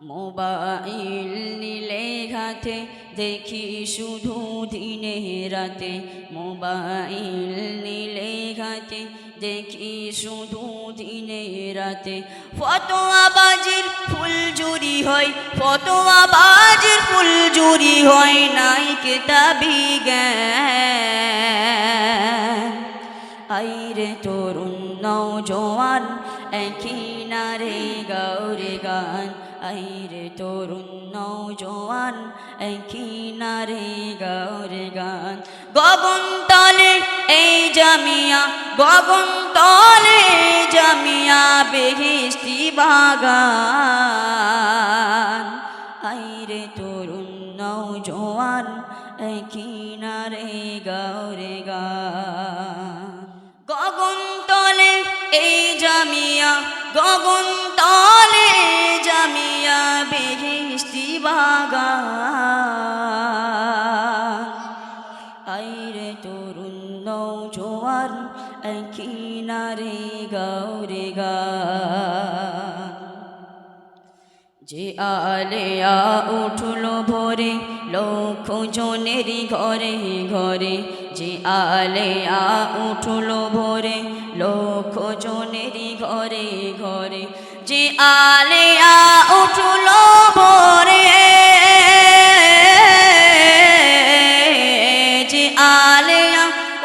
Mobile নিলে হাতে দেখি শুধু দিনে রাতে। মোবাইল নিলে হাতে দেখি শুধু দিনে রাতে। ফতোয়া বাজির ফুল জুরি হয়, ফতোয়া বাজির ফুল জুরি হয়, নাই কেতাবি জ্ঞান। আইরে তরুণ নৌজোয়ান একই নারে গৌরে গান। আইরে তরুণ নৌজোয়ান একই নারে গৌরে গান। গগন তলে এই জামিয়া, গগন তলে জামিয়া বেহিস্তি বাগান। আইরে তরুণ নৌজোয়ান একই নারে গৌরে গান। গগন তলে এই জামিয়া গগন তলে জামিয়া বেহিস্তি বাগান আইরে তরুণ নৌজোয়ান একই নারে গৌরে গান যে আলেয়া উঠল ভোরে লক্ষ জনেরই ঘরে ঘরে। যে আলেয়া উঠল ভোরে লক্ষ জনেরই ঘরে ঘরে, যে আলেয়া উঠল ভোরে। যে আলেয়া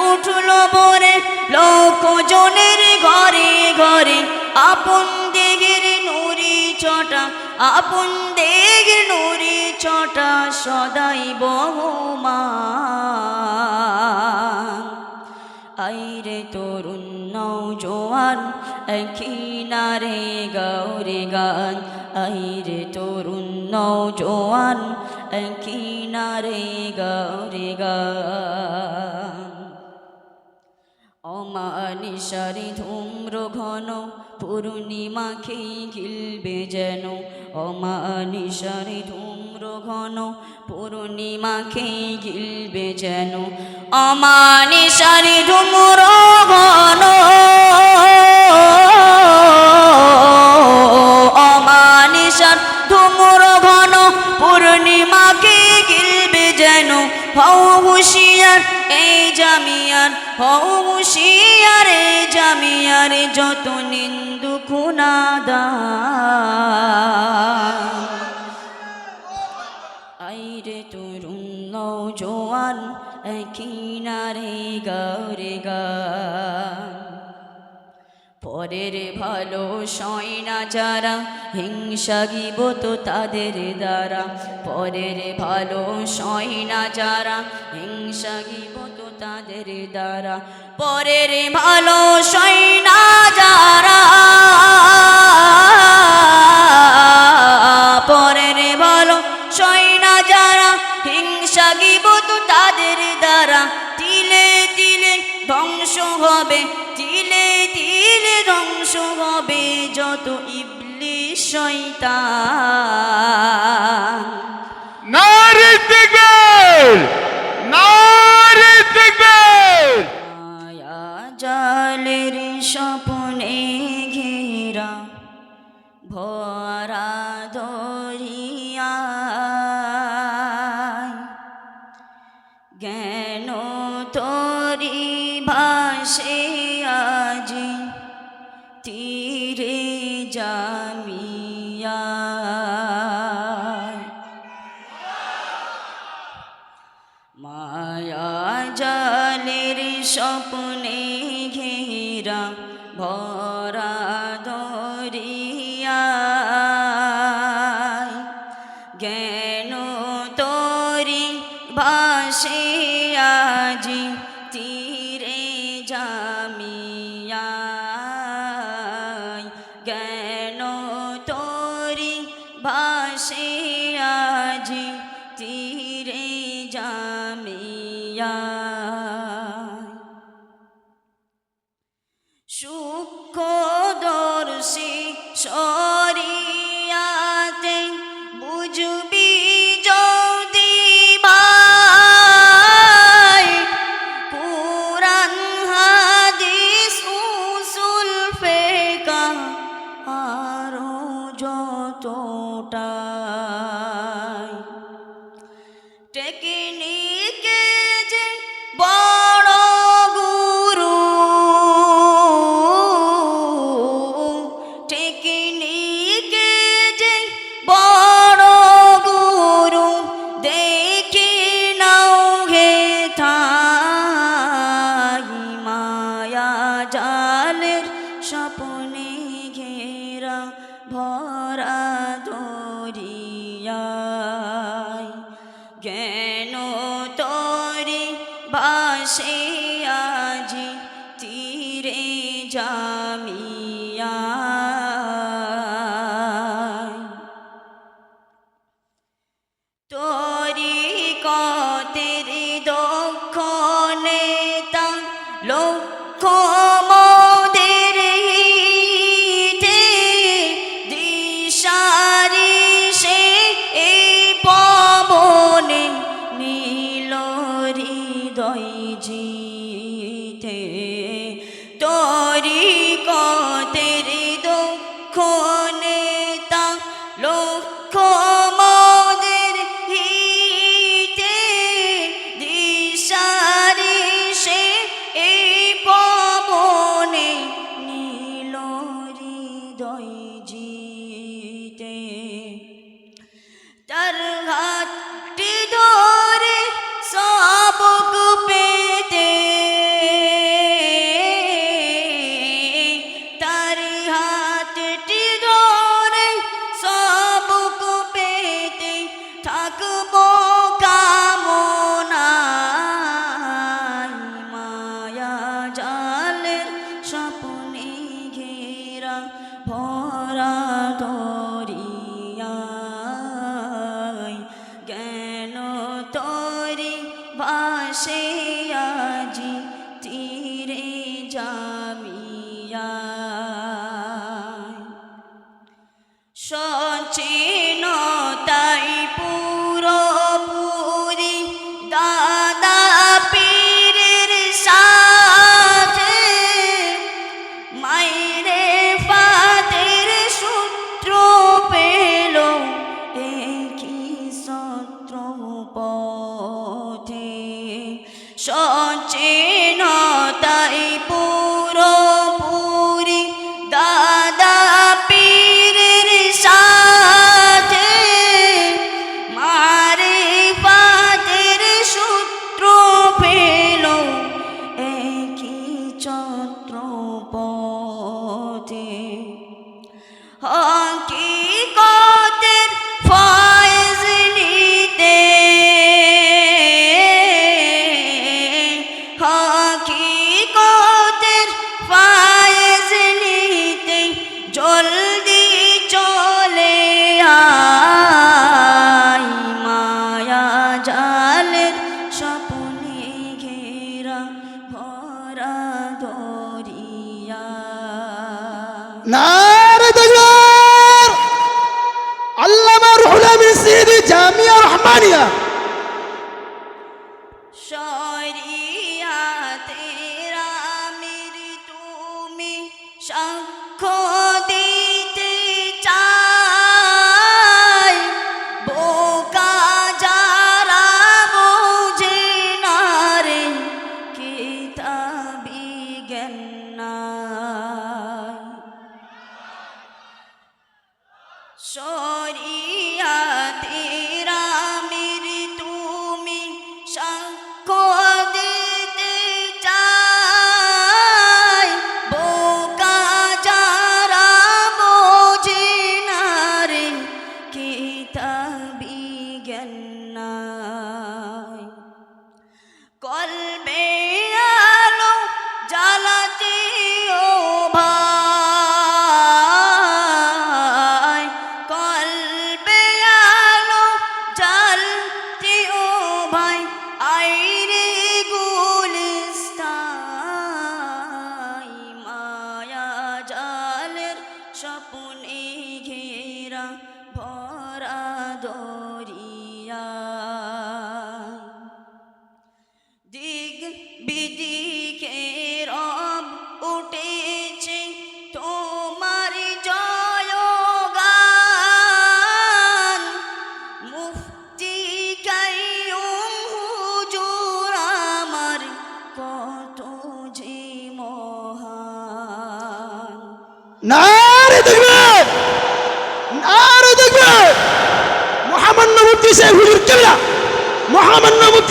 উঠল ভোরে লক্ষ জনের ঘরে ঘরে, আপন দেগের নুরি চটা, আপন দেগের নুরি চটা সদাই বহমান। নৌজোয়ান একই নারে গৌরে গান, আইরে তরুণ নৌজোয়ান একই নারে গৌরে গান। অমানিসারি ধূম্র ঘন, পূর্ণিমাকে গিলবে যেন। অমানিসারি ধূম্র ঘন, পূর্ণিমাকে গিলবে যেন। অমানিসারি ধূম্র ঘন। ধূম্র ঘন পূর্ণিমাকে গিলবে যেন। হও হুশিয়ার এই জামিয়ার, হও হুশিয়ার এই জামিয়ার, যত নিন্দু খুনাদা আইরে তরুণ নৌজোয়ান একই নারে গৌরে গান পরের ভালো সয় না যারা, হিংসা গিবত তাদের দ্বারা। পরের ভালো সয় না যারা, হিংসা গিবত তাদের দ্বারা। পরের ভালো সয় না যারা যত ইবলিশ শয়তান। নারী দিগবেল নারী দিগবেল মায়া জালের স্বপ্নে ঘেরা ভরা দরিয়া। জ্ঞান তরি ভাসে আজি? তীরে জামিয়া মায়া জালের স্বপ্নে ঘেরা ভরা দরিয়া জ্ঞান তরি ভাসে সরিয়াতে বুঝবি যদি ভাই কুরআন হাদিস উসুল ফিকা আরও যতটা শিখব কামনাই মায়া জালের স্বপ্নে ঘেরা ভরা তরিয়াই কেন তরি ভাসে আজি তীরে যা শরিয়াতে রামের তুমি সাক্ষ্য দিতে চাই। বোকা যারা বোঝে না রে কিতাবি জ্ঞান নাই। كتابي جنة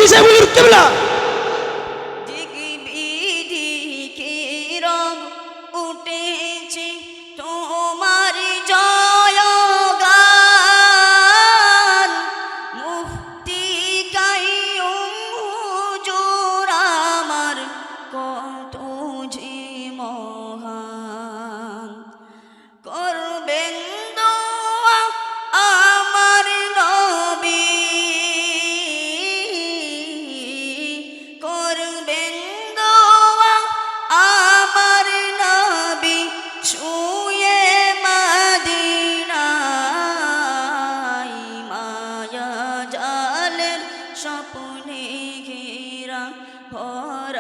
திசை உயிர்த்துள்ளார் স্বপনে ঘেরা ভর